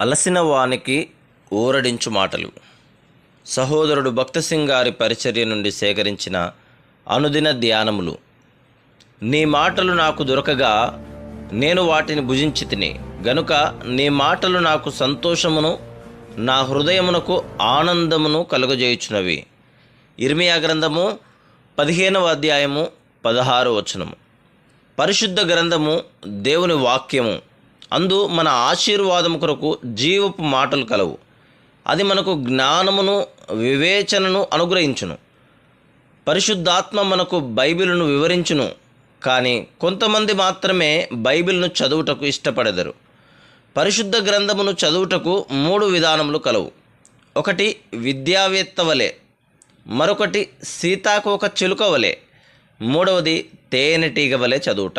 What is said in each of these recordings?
అలసిన వానికి ఊరడించు మాటలు. సహోదరుడు భక్తసింగ్ గారి పరిచర్య నుండి సేకరించిన అనుదిన ధ్యానములు. నీ మాటలు నాకు దొరకగా నేను వాటిని భుజించి తిని గనుక నీ మాటలు నాకు సంతోషమును నా హృదయమునకు ఆనందమును కలుగజేయుచున్నవి. ఇర్మియా గ్రంథము పదిహేనవ అధ్యాయము పదహారు వచనము. పరిశుద్ధ గ్రంథము దేవుని వాక్యము. అందు మన ఆశీర్వాదం కొరకు జీవపు మాటలు కలవు. అది మనకు జ్ఞానమును వివేచనను అనుగ్రహించును. పరిశుద్ధాత్మ మనకు బైబిల్ను వివరించును కానీ కొంతమంది మాత్రమే బైబిల్ను చదువుటకు ఇష్టపడెదరు. పరిశుద్ధ గ్రంథమును చదువుటకు మూడు విధానములు కలవు. ఒకటి విద్యావేత్త వలె మరొకటి సీతాకోక చిలుక వలె మూడవది తేనెటీగ వలె చదువుట.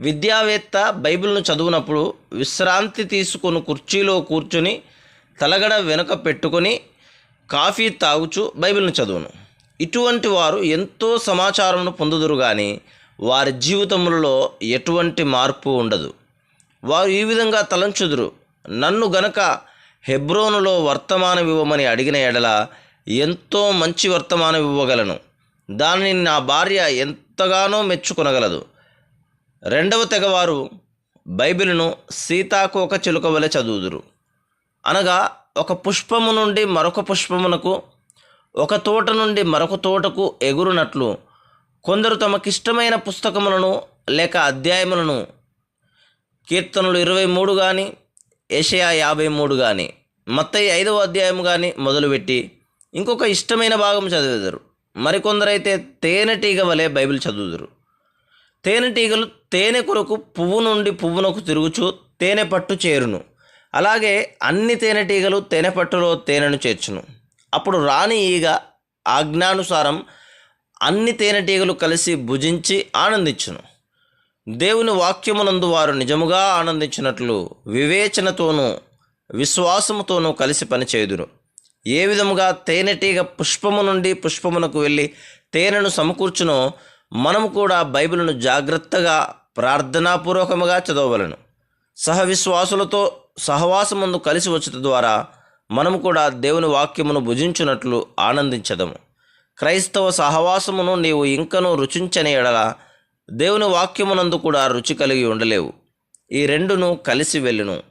విద్యావేత్త బైబిల్ను చదువునప్పుడు విశ్రాంతి తీసుకొని కుర్చీలో కూర్చుని తలగడ వెనుక పెట్టుకొని కాఫీ తాగుచు బైబిల్ను చదువును. ఇటువంటి వారు ఎంతో సమాచారమును పొందుదురు కానీ వారి జీవితములలో ఎటువంటి మార్పు ఉండదు. వారు ఈ విధంగా తలంచుదురు నన్ను గనక హెబ్రోనులో వర్తమానం ఇవ్వమని అడిగిన ఎడల ఎంతో మంచి వర్తమానం ఇవ్వగలను దానిని నా భార్య ఎంతగానో మెచ్చుకొనగలదు. రెండవ తెగవారు బైబిల్ను ఒక చిలుక వలె చదువుదురు. అనగా ఒక పుష్పము నుండి మరొక పుష్పమునకు ఒక తోట నుండి మరొక తోటకు ఎగురునట్లు కొందరు తమకిష్టమైన పుస్తకములను లేక అధ్యాయములను కీర్తనలు ఇరవై మూడు కానీ ఏషయా యాభై మూడు కానీ మత్తయి ఐదవ అధ్యాయం కానీ మొదలుపెట్టి ఇంకొక ఇష్టమైన భాగం చదివేదరు. మరికొందరైతే తేనెటీగ వలె బైబిల్ చదువుదురు. తేనెటీగలు తేనె కొరకు పువ్వు నుండి పువ్వునకు తిరుగుచు తేనె పట్టు చేరును. అలాగే అన్ని తేనెటీగలు తేనె పట్టులో తేనెను చేర్చును. అప్పుడు రాణి ఈగ ఆజ్ఞానుసారం అన్ని తేనెటీగలు కలిసి భుజించి ఆనందించును. దేవుని వాక్యమునందు వారు నిజముగా ఆనందించినట్లు వివేచనతోనూ విశ్వాసముతోనూ కలిసి పనిచేయుదురు ఏ విధముగా తేనెటీగ పుష్పము నుండి పుష్పమునకు వెళ్ళి తేనెను సమకూర్చునో మనం కూడా బైబిల్ను జాగ్రత్తగా ప్రార్థనాపూర్వకముగా చదవవలను. సహవిశ్వాసులతో సహవాసముందు కలిసి వచ్చుట ద్వారా మనము కూడా దేవుని వాక్యమును భుజించున్నట్లు ఆనందించదము. క్రైస్తవ సహవాసమును నీవు ఇంకనూ రుచించని ఎడల దేవుని వాక్యమునందు కూడా రుచి కలిగి ఉండలేవు. ఈ రెండును కలిసి వెళ్ళును.